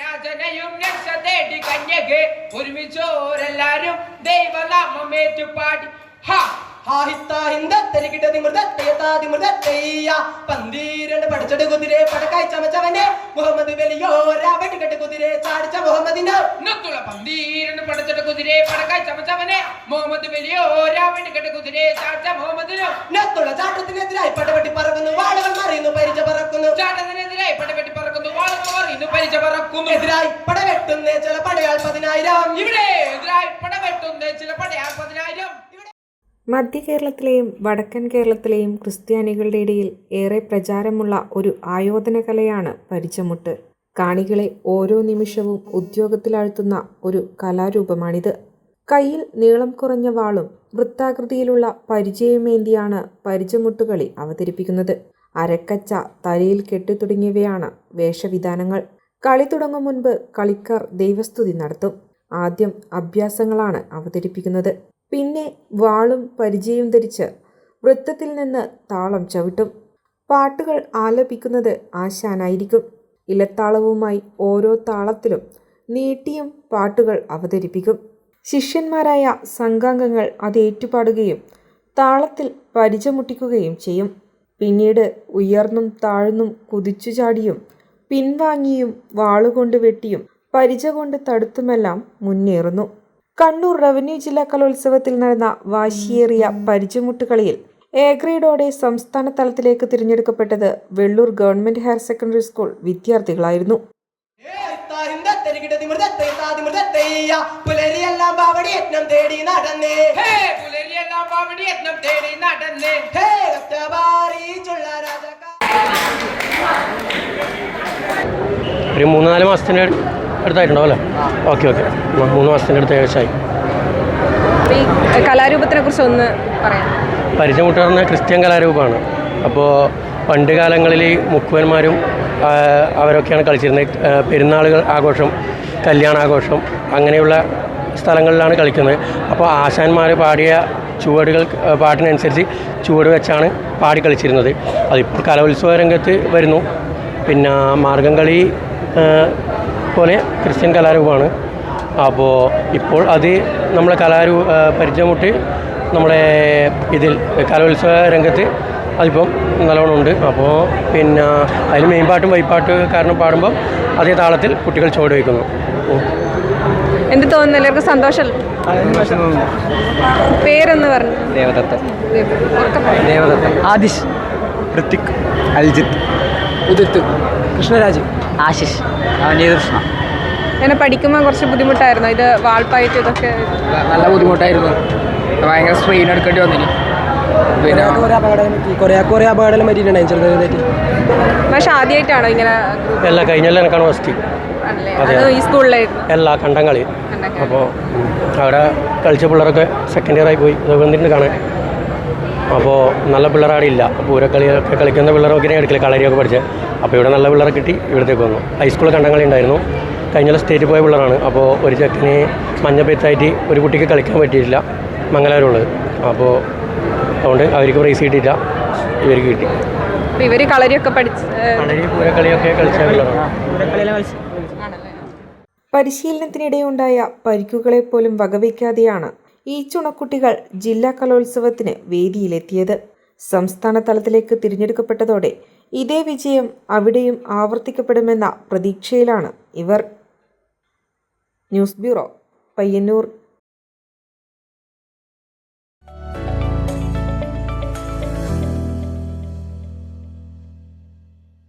രാജനയും രക്ഷ തേടി കന്യകെ. ഒരുമിച്ചോരെല്ലാരും ദൈവനാമേറ്റു പാടി ഹാ പന്തീരണ്ട് പഠിച്ചട് കുതിരെ പടക്കായി ചമച്ചവനെ. മുഹമ്മദ് വലിയോരാ വെടിക്കെട്ട് കുതിരെ ചാടിച്ച മുഹമ്മദിന്റെ പന്തീരണ്ട് പടച്ചിട്ട് കുതിരെ പടക്കായി ചമച്ചവനെ. മുഹമ്മദ് വലിയോ രാവണിക്കെട്ട് കുതിരെ മുഹമ്മദിനോ. പരിച എതിരായി പടവെട്ടുന്നേ ചില പടയാൾ പതിനായിരം. ഇവിടെ എതിരായി പടവെട്ടുന്ന ചില പടയാൾ പതിനായിരം. മധ്യ കേരളത്തിലെയും വടക്കൻ കേരളത്തിലെയും ക്രിസ്ത്യാനികളുടെ ഇടയിൽ ഏറെ പ്രചാരമുള്ള ഒരു ആയോധന കലയാണ് പരിചമുട്ട്. കാണികളെ ഓരോ നിമിഷവും ഉദ്യോഗത്തിലാഴ്ത്തുന്ന ഒരു കലാരൂപമാണിത്. കയ്യിൽ നീളം കുറഞ്ഞ വാളും വൃത്താകൃതിയിലുള്ള പരിചയമേന്തിയാണ് പരിചമുട്ടുകളി അവതരിപ്പിക്കുന്നത്. അരക്കച്ച തലയിൽ കെട്ടി തുടങ്ങിയവയാണ് വേഷവിധാനങ്ങൾ. കളി തുടങ്ങും മുൻപ് കളിക്കാർ ദൈവസ്തുതി നടത്തും. ആദ്യം അഭ്യാസങ്ങളാണ് അവതരിപ്പിക്കുന്നത്. പിന്നെ വാളും പരിചയം ധരിച്ച് വൃത്തത്തിൽ നിന്ന് താളം ചവിട്ടും. പാട്ടുകൾ ആലപിക്കുന്നത് ആശാനായിരിക്കും. ഇലത്താളവുമായി ഓരോ താളത്തിലും നീട്ടിയും പാട്ടുകൾ അവതരിപ്പിക്കും. ശിഷ്യന്മാരായ സംഘാംഗങ്ങൾ അത് ഏറ്റുപാടുകയും താളത്തിൽ പരിചമുട്ടിക്കുകയും ചെയ്യും. പിന്നീട് ഉയർന്നും താഴ്ന്നും കുതിച്ചു ചാടിയും പിൻവാങ്ങിയും വാളുകൊണ്ട് വെട്ടിയും പരിച കൊണ്ട് തടുത്തുമെല്ലാം മുന്നേറുന്നു. കണ്ണൂർ റവന്യൂ ജില്ലാ കലോത്സവത്തിൽ നടന്ന വാശിയേറിയ പരിചമുട്ടുകളിയിൽ എ ഗ്രേഡോടെ സംസ്ഥാന തലത്തിലേക്ക് തിരഞ്ഞെടുക്കപ്പെട്ടത് Vellur government higher secondary school വിദ്യാർത്ഥികളായിരുന്നു. നടന്നേ ഹേ പുലരിയെല്ലാം പാവടി യത്നം തേടി നടന്നേ ഹേ ഒറ്റവാറി ചുള്ള രാജാക്ക ഒരു മൂന്ന് നാല് മാസത്തിന് അടുത്തായിട്ടുണ്ടാവും അല്ലേ? Okay okay. മൂന്ന് മാസത്തിന്റെ അടുത്ത് ഏകദേശമായി. കലാരൂപത്തിനെ കുറിച്ച് ഒന്ന് പറയാം. പരിചയമുട്ട് പറഞ്ഞ ക്രിസ്ത്യൻ കലാരൂപമാണ്. അപ്പോൾ പണ്ട് കാലങ്ങളിൽ മുക്കുവന്മാരും അവരൊക്കെയാണ് കളിച്ചിരുന്നത്. പെരുന്നാളുകൾ ആഘോഷം കല്യാണാഘോഷം അങ്ങനെയുള്ള സ്ഥലങ്ങളിലാണ് കളിക്കുന്നത്. അപ്പോൾ ആശാന്മാർ പാടിയ ചുവടുകൾ പാട്ടിനനുസരിച്ച് ചുവട് വെച്ചാണ് പാടി കളിച്ചിരുന്നത്. അതിപ്പോൾ കലോത്സവ രംഗത്ത് വരുന്നു. പിന്നെ മാർഗം കളി ആ, പോലെ ക്രിസ്ത്യൻ കലാരൂപമാണ്. അപ്പോൾ ഇപ്പോൾ അത് നമ്മളെ കലാരൂ പരിചയമുട്ടി നമ്മളെ നമ്മുടെ ഇതിൽ കലോത്സവ രംഗത്ത് അതിപ്പം നല്ലോണം ഉണ്ട്. അപ്പോൾ പിന്നെ അതിൽ മെയിൻ പാട്ടും വൈപ്പാട്ട് കാരണം പാടുമ്പോൾ അതേ താളത്തിൽ കുട്ടികൾ ചുവട് വയ്ക്കുന്നു. എന്ത് തോന്നുന്നു? എല്ലാവർക്കും സന്തോഷം. പേരെന്ന് പറഞ്ഞു. ദേവദത്ത ദേവദത്ത. ആദിഷ് ഋത്തിക് അൽജിത്ത്. ഉദിത്ത്. കൃഷ്ണരാജ്. ആശിഷ്. കൃഷ്ണ ഇങ്ങനെ പഠിക്കുമ്പോൾ കുറച്ച് ബുദ്ധിമുട്ടായിരുന്നു. ഇത് വാൾപ്പായിട്ട് ഇതൊക്കെ നല്ല ബുദ്ധിമുട്ടായിരുന്നു. ഭയങ്കര സ്ട്രെയിൻ എടുക്കേണ്ടി വന്നിന്. പിന്നെ കുറെ അപകടം പറ്റി. കുറെ കുറെ അപകടം പറ്റിയിട്ടുണ്ടായി ചെറുതായിട്ട്. പക്ഷെ ആദ്യമായിട്ടാണോ ഇങ്ങനെ കഴിഞ്ഞല്ല എനിക്കാണ് ഫസ്റ്റ് ഈ സ്കൂളിലായിരുന്നു. എല്ലാ കണ്ടം കളി. അപ്പോൾ അവിടെ കളിച്ച പിള്ളേരൊക്കെ സെക്കൻഡ് ഇയർ ആയി പോയി. അത് വന്നിട്ടുണ്ട് കാണാൻ. അപ്പോൾ നല്ല പിള്ളേരാടെ ഇല്ല. പൂരക്കളിയൊക്കെ കളിക്കുന്ന പിള്ളേരൊക്കെ എടുക്കില്ല കളരിയൊക്കെ പഠിച്ചത് അപ്പോൾ ഇവിടെ നല്ല പിള്ളേരെ കിട്ടി ഇവിടത്തേക്ക് വന്നു. ഹൈസ്കൂൾ കണ്ടങ്ങളി ഉണ്ടായിരുന്നു. കഴിഞ്ഞ സ്റ്റേറ്റ് പോയ പിള്ളേരാണ്. അപ്പോൾ ഒരു ചെക്കന് മഞ്ഞപ്പെത്തായിട്ട് ഒരു കുട്ടിക്ക് കളിക്കാൻ പറ്റിയിട്ടില്ല. മംഗലാരുള്ളത് അപ്പോൾ അതുകൊണ്ട് അവർക്ക് പ്രൈസ് കിട്ടിയില്ല. ഇവർക്ക് കിട്ടി. ഇവർ കളരിയൊക്കെ പഠിച്ച് കളരി പൂരക്കളിയൊക്കെ കളിച്ച പിള്ളേരാണ്. പരിശീലനത്തിനിടെയുണ്ടായ പരിക്കുകളെ പോലും വകവയ്ക്കാതെയാണ് ഈ ചുണക്കുട്ടികൾ ജില്ലാ കലോത്സവത്തിന് വേദിയിലെത്തിയത്. സംസ്ഥാന തലത്തിലേക്ക് തിരഞ്ഞെടുക്കപ്പെട്ടതോടെ ഇതേ വിജയം അവിടെയും ആവർത്തിക്കപ്പെടുമെന്ന പ്രതീക്ഷയിലാണ് ഇവർ. News bureau Payyanur.